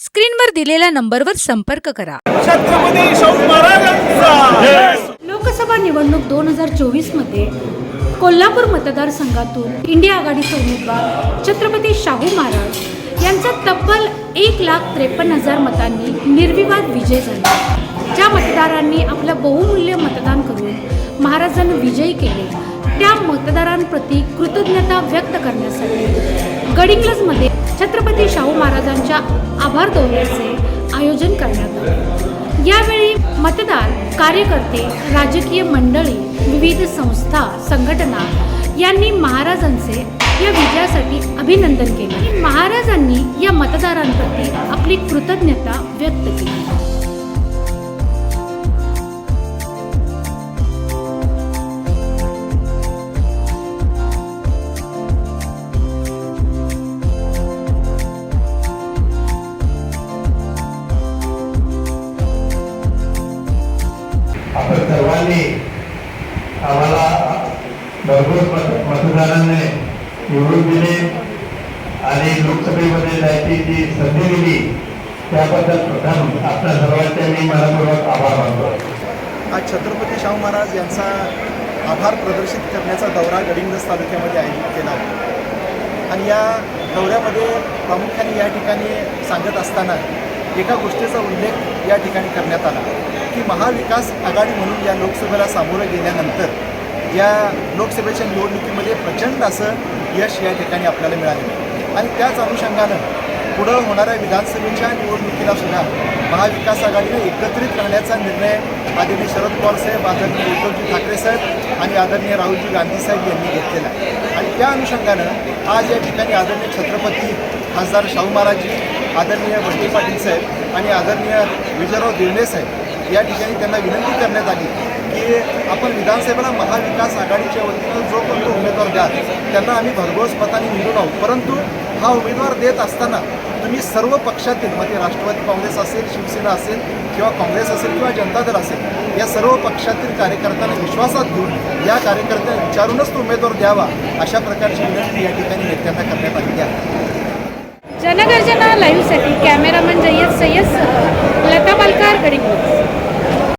स्क्रीनवर दिलेल्या नंबरवर संपर्क करा. छत्रपती शाहू महाराजांचा. लोकसभा निवडणूक दोन हजार चोवीसमध्ये कोल्हापूर मतदारसंघातून इंडिया आघाडीचे उमेदवार छत्रपती शाहू महाराज यांचा तब्बल एक लाख त्रेपन्न हजार मतांनी निर्विवाद विजय झाला. ज्या मतदारांनी आपलं बहुमूल्य मतदान करून महाराजांना विजयी केले त्या मतदारांप्रती कृतज्ञता व्यक्त करण्यासाठी गडिंग्लजमध्ये छत्रपती शाहू महाराजांच्या आभार दौऱ्याचे आयोजन करण्यात आले. यावेळी मतदार कार्यकर्ते राजकीय मंडळी विविध संस्था संघटना यांनी महाराजांचे या विजयासाठी अभिनंदन केले. महाराजांनी या मतदारांप्रती आपली कृतज्ञता व्यक्त केली. आपण आम्हाला भरपूर मतदारांनी निवडून दिले आणि लोकसभेमध्ये जायची जी संधी दिली त्याबद्दल प्रथम आपल्या सर्वांचे मी मनपूर्वक आभार मानतो. आज छत्रपती शाहू महाराज यांचा आभार प्रदर्शित करण्याचा दौरा गडिंग्लज तालुक्यामध्ये आयोजित केला आहे आणि या दौऱ्यामध्ये प्रामुख्याने या ठिकाणी सांगत असताना एका गोष्टीचा उल्लेख या ठिकाणी करण्यात आला. की महाविकास आघाडी म्हणून या लोकसभेला सामोरं गेल्यानंतर या लोकसभेच्या निवडणुकीमध्ये प्रचंड असं यश या ठिकाणी आपल्याला मिळाले. आणि त्याच अनुषंगानं पुढं होणाऱ्या विधानसभेच्या निवडणुकीला सुद्धा महाविकास आघाडीने एकत्रित करण्याचा निर्णय आदरणीय शरद पवार साहेब आदरणीय उद्धवजी ठाकरे साहेब आणि आदरणीय राहुलजी गांधी साहेब यांनी घेतलेला आहे. आणि त्या अनुषंगानं आज या ठिकाणी आदरणीय छत्रपती खासदार शाहू महाराजजी आदरणीय बंटी पाटील साहेब आणि आदरणीय विजयराव देवणे साहेब या ठिकाणी त्यांना विनंती करण्यात आली की आपण विधानसभेला महाविकास आघाडीच्या वतीनं जो कोणतो उमेदवार द्याल त्यांना आम्ही भरघोस मताने निवडून आहोत. परंतु हा उमेदवार देत असताना तुम्ही सर्व पक्षातील मग ते राष्ट्रवादी काँग्रेस असेल शिवसेना असेल किंवा काँग्रेस असेल किंवा जनता दल असेल या सर्व पक्षातील कार्यकर्त्यांना विश्वासात घेऊन या कार्यकर्त्यांना विचारूनच तो उमेदवार द्यावा अशा प्रकारची विनंती या ठिकाणी नेत्यांना करण्यात आलेली आहे. जनगर्जना लाईव्हसाठी कॅमेरामन जय्यद सय्यद लता पालकार गरीब